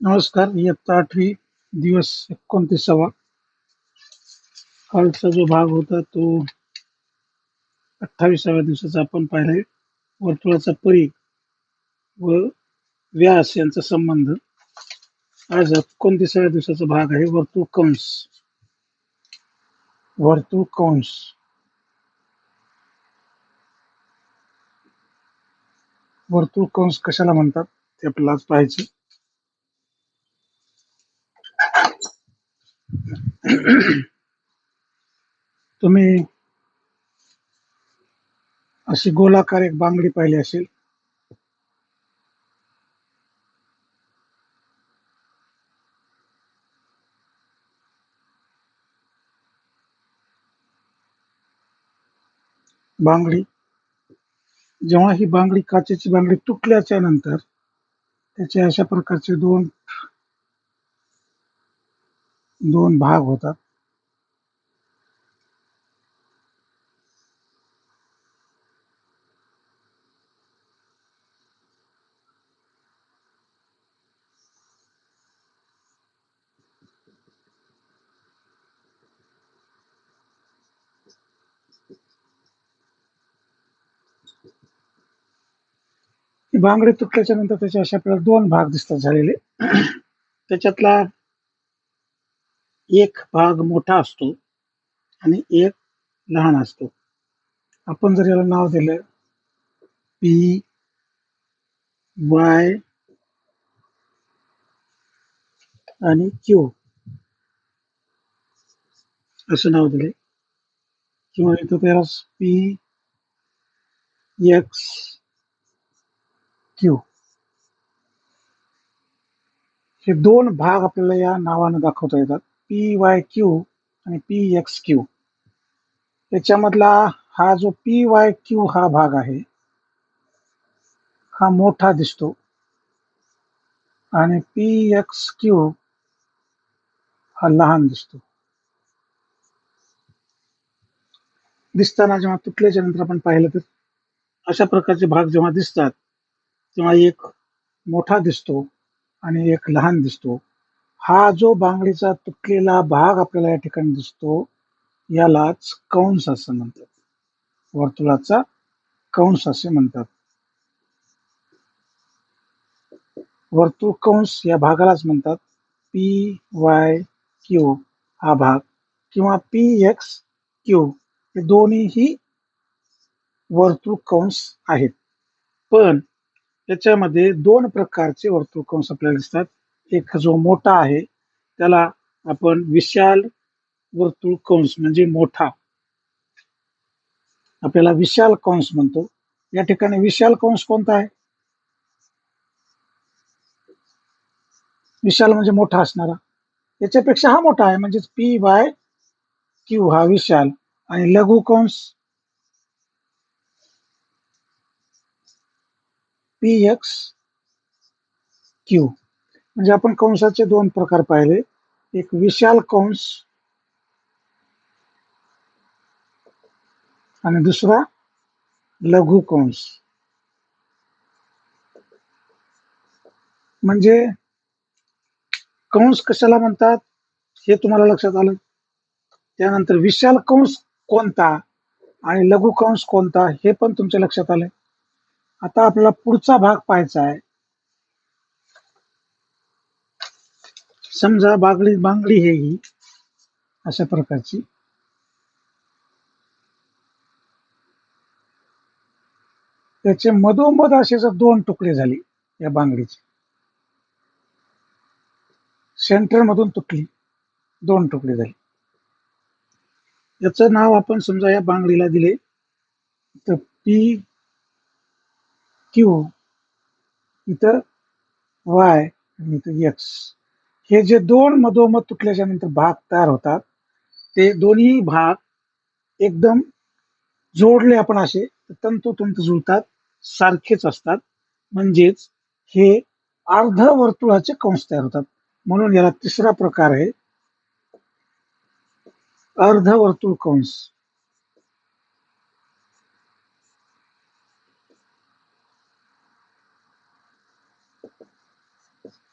नमस्कार इयत्ता आठवी दिवस एकोणतीसावा. कालचा जो भाग होता तो अठ्ठावीसाव्या दिवसाचा आपण पाहिलाय वर्तुळाचा परी व व्यास यांचा संबंध. आज एकोणतीसाव्या दिवसाचा भाग आहे वर्तुळ कंस. वर्तुळ कंस. वर्तुळ कंस कशाला म्हणतात ते आपल्याला आज पाहायचं तुम्ही अशी गोलाकार एक बांगडी पाहिली असेल. बांगडी. जेव्हा ही बांगडी काचेची बांगडी तुटल्याच्या नंतर त्याचे अशा प्रकारचे दोन दोन भाग होतात. भांगडे बांगडी तुटल्याच्या नंतर त्याचे अशा आपल्याला दोन भाग दिसतात झालेले. त्याच्यातला एक भाग मोठा असतो आणि एक लहान असतो. आपण जर याला नाव दिलं पी वाय आणि क्यू असं नाव दिले किंवा इथं त्याला पी एक्स क्यू हे दोन भाग आपल्याला या नावानं दाखवता येतात. पी वाय क्यू आणि पी एक्स क्यू. त्याच्यामधला हा जो पी वाय क्यू हा भाग आहे हा मोठा दिसतो. आणि पी एक्स क्यू हा लहान दिसतो. दिसताना जेव्हा तुटल्याच्या नंतर आपण पाहिलं तर अशा प्रकारचे भाग जेव्हा दिसतात तेव्हा एक मोठा दिसतो आणि एक लहान दिसतो. हा जो बांगडीचा तुटलेला भाग आपल्याला या ठिकाणी दिसतो यालाच कंस असं म्हणतात. वर्तुळाचा कंस असे म्हणतात. वर्तुळ कंस या भागालाच म्हणतात. पी वाय क्यू हा भाग किंवा पी एक्स क्यू हे दोन्हीही वर्तुळ कंस आहेत. पण त्याच्यामध्ये दोन प्रकारचे वर्तुळ कंस आपल्याला दिसतात. एक जो मोठा आहे त्याला आपण विशाल वर्तुळ कंस म्हणजे मोठा. आपल्याला विशाल कंस म्हणतो. या ठिकाणी विशाल कंस कोणता आहे? विशाल म्हणजे मोठा असणारा. याच्यापेक्षा हा मोठा आहे म्हणजेच पी वाय क्यू हा विशाल आणि लघु कंस पी एक्स क्यू. म्हणजे आपण कंसाचे दोन प्रकार पाहिले. एक विशाल कंस आणि दुसरा लघु कंस. म्हणजे कंस कशाला म्हणतात? हे तुम्हाला लक्षात आलं? त्यानंतर विशाल कंस कोणता आणि लघु कंस कोणता हे पण तुमच्या लक्षात आलंय. आता आपल्याला पुढचा भाग पाहायचा आहे. समजा बागडी बांगडी हे ही अशा प्रकारची. त्याचे मधोमध असे जर दोन तुकडे झाले या बांगडीचे. सेंटर मधून तुटली दोन तुकडे झाले. याचं नाव आपण समजा या बांगडीला दिले तर पी क्यू इथं वाय आणि इथं एक्स हे जे दोन मधोमध तुटल्याच्या नंतर भाग तयार होतात ते दोन्ही भाग एकदम जोडले आपण असे तंतोतंत जुळतात सारखेच असतात. म्हणजेच हे अर्ध वर्तुळाचे कंस तयार होतात. म्हणून याला तिसरा प्रकार आहे अर्धवर्तुळ कंस.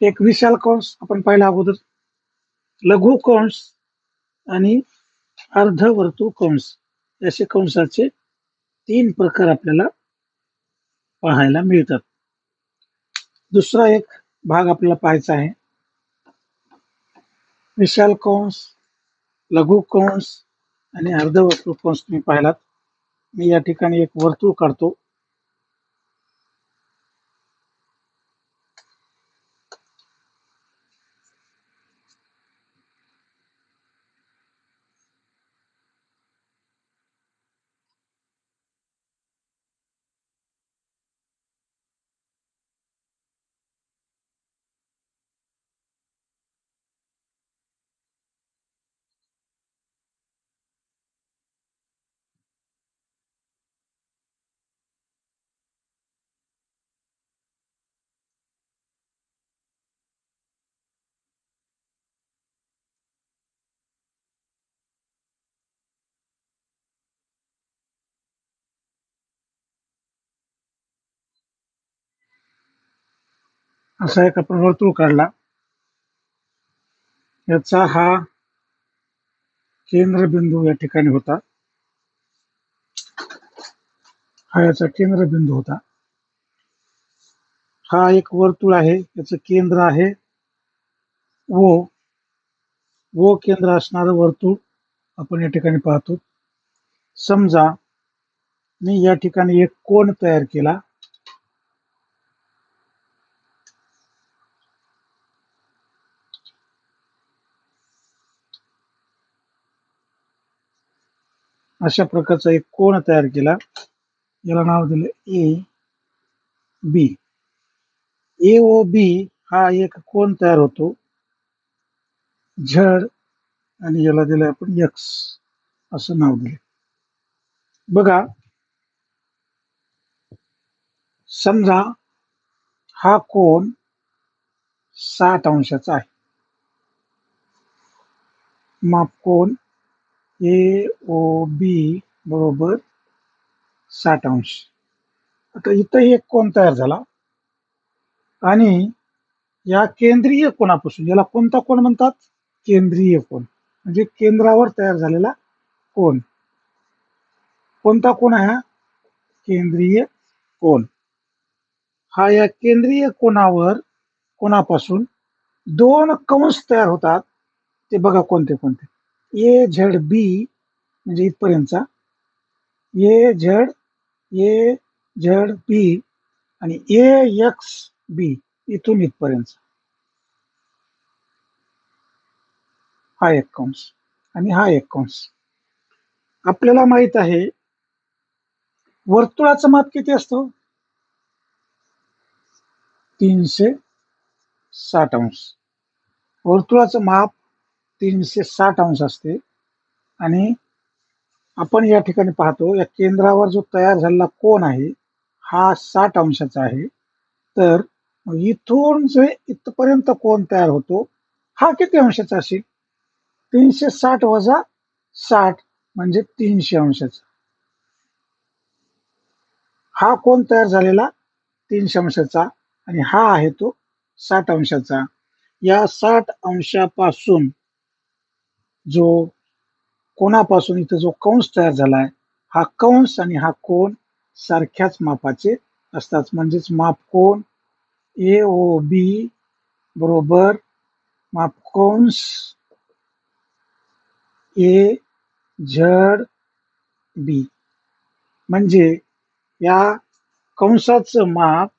एक विशाल कंस आपण पाहिला अगोदर. लघु कंस आणि अर्धवर्तुळ कंस. असे कंसाचे तीन प्रकार आपल्याला पाहायला मिळतात. दुसरा एक भाग आपल्याला पाहायचा आहे. विशाल कंस लघु कंस आणि अर्धवर्तुळ कंस तुम्ही पाहिलात. मी या ठिकाणी एक वर्तुळ काढतो. असा एक आपण वर्तुळ काढला. याचा हा केंद्रबिंदू या ठिकाणी होता. हा याचा केंद्रबिंदू होता. हा एक वर्तुळ आहे याचं केंद्र आहे. व ओ केंद्र असणारं वर्तुळ आपण या ठिकाणी पाहतो. समजा मी या ठिकाणी एक कोण तयार केला. अशा प्रकारचा एक कोण तयार केला? याला नाव दिलं A B. A O B हा एक कोण तयार होतो? झड. आणि याला दिलं आपण यक्स असं नाव दिले. बघा. समजा हा कोण साठ अंशाचा आहे. माप कोण ए ओ बी बरोबर साठ अंश. आता इथं एक कोण तयार झाला. आणि या केंद्रीय कोणापासून याला कोणता कोण म्हणतात? केंद्रीय कोण म्हणजे केंद्रावर तयार झालेला कोण कोणता कोण आहे हा? केंद्रीय कोण हा या केंद्रीय कोणावर कोणापासून दोन कंस तयार होतात. ते बघा कोणते कोणते. ए झेड बी म्हणजे इथपर्यंतचा. ए झेड ए झेड बी आणि ए एक्स बी इथून इथपर्यंत हा एक कंस आणि हा एक कंस. आपल्याला माहीत आहे वर्तुळाचं माप किती असतं? तीनशे साठ अंश. वर्तुळाचं माप तीनशे साठ अंश असते. आणि आपण या ठिकाणी पाहतो या केंद्रावर जो तयार झालेला कोण आहे हा साठ अंशाचा आहे. तर इथून जे इथपर्यंत कोण तयार होतो हा किती अंशाचा असेल? तीनशे साठ वजा साठ म्हणजे तीनशे अंशाचा. हा कोण तयार झालेला तीनशे अंशाचा आणि हा आहे तो साठ अंशाचा. या साठ अंशापासून जो कोणापासून इथं जो कंस तयार झालाय हा कंस आणि हा कोण सारख्याच मापाचे असतात. म्हणजेच माप कोण? ए ओ बी बरोबर. माप कंस ए झड बी. म्हणजे या कंसाचं माप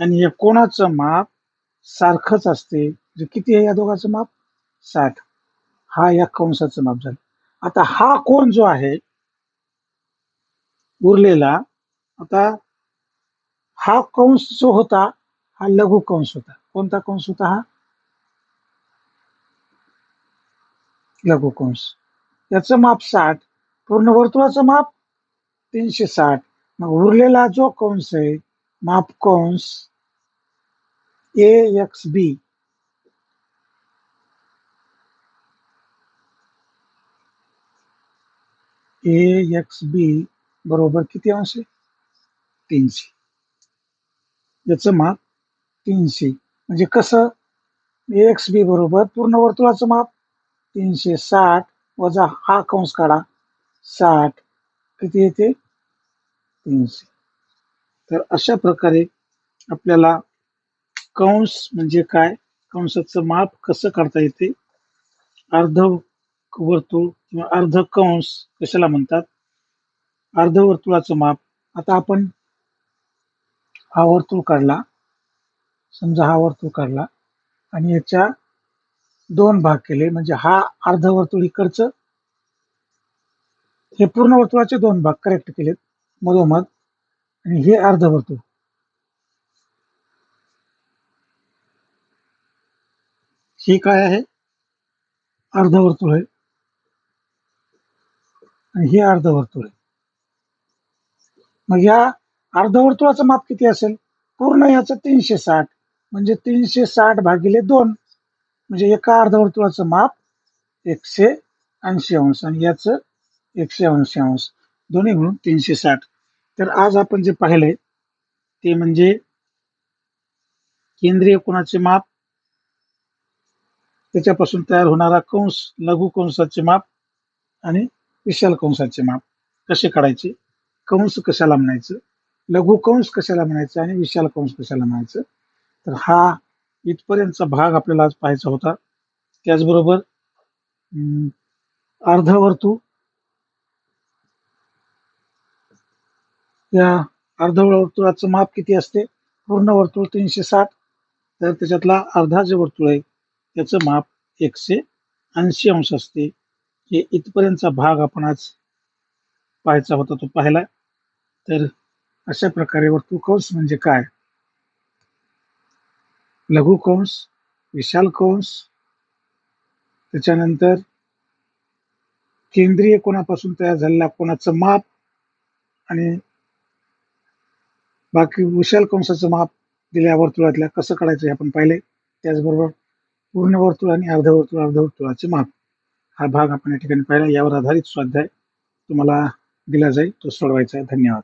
आणि या कोणाचं माप सारखंच असते. किती आहे या दोघांचं माप? साठ. हा या कंसाचं माप झालं. आता हा कोण जो आहे उरलेला आता हा कंस जो होता हा लघु कंस होता. कोणता कंस होता हा? लघु कंस. याचं माप साठ पूर्ण वर्तुळाचं माप तीनशे साठ. मग उरलेला जो कंस आहे माप कंस ए एक्स बी. ए एक्स बी बरोबर किती अंश आहे? तीनशे. याचं माप तीनशे. म्हणजे कसं? ए एक्स बी बरोबर पूर्ण वर्तुळाचं माप तीनशे साठ वजा हा कंस काढा. साठ. किती येते? तीनशे. तर अशा प्रकारे आपल्याला कंस म्हणजे काय? कंसाचं माप कसं काढता येते? अर्ध वर्तुळ अर्ध कंस कशाला म्हणतात? अर्धवर्तुळाचं माप. आता आपण हा वर्तुळ काढला. समजा हा वर्तुळ काढला. आणि याच्या दोन भाग केले. म्हणजे हा अर्धवर्तुळ इकडचं हे पूर्ण वर्तुळाचे दोन भाग करेक्ट केलेत मधोमध. आणि हे अर्धवर्तुळ हे काय आहे? अर्धवर्तुळ आहे. आणि हे अर्धवर्तुळ आहे. मग या अर्धवर्तुळाचं माप किती असेल? पूर्ण याचं तीनशे साठ म्हणजे तीनशे साठ भागिले दोन म्हणजे एका अर्धवर्तुळाचं माप एकशे ऐंशी अंश आणि याचं एकशे ऐंशी अंश. दोन्ही म्हणून तीनशे साठ तर आज आपण जे पाहिले ते म्हणजे केंद्रीय कोणाचे माप? त्याच्यापासून तयार होणारा कंस लघु कंसाचे माप आणि विशाल कंसाचे माप कसे काढायचे? कंस कशाला म्हणायचं? लघु कंस कशाला म्हणायचं आणि विशाल कंस कशाला म्हणायचं? तर हा इथपर्यंतचा भाग आपल्याला आज पाहायचा होता. त्याचबरोबर अं, या अर्धवर्तुळाचं माप किती असते? पूर्ण वर्तुळ तीनशे साठ. तर त्याच्यातला अर्धा जे वर्तुळ आहे त्याचं माप एकशे ऐंशी अंश असते. हे इथपर्यंतचा भाग आपण आज पाहायचा होता तो पाहिला. तर अशा प्रकारे वर्तुळकंस म्हणजे काय? लघुकंस विशाल कंस त्याच्यानंतर केंद्रीय कोणापासून तयार झालेला कोणाचं माप आणि बाकी विशाल कंसाचं माप दिल्या वर्तुळातल्या कसं काढायचं हे आपण पाहिले. त्याचबरोबर पूर्ण वर्तुळ आणि अर्धवर्तुळ अर्धवर्तुळाचे माप. हा भाग आपण या ठिकाणी पाहिला. यावर आधारित स्वाध्याय तुम्हाला दिला जाईल. तो सोडवायचा आहे. धन्यवाद.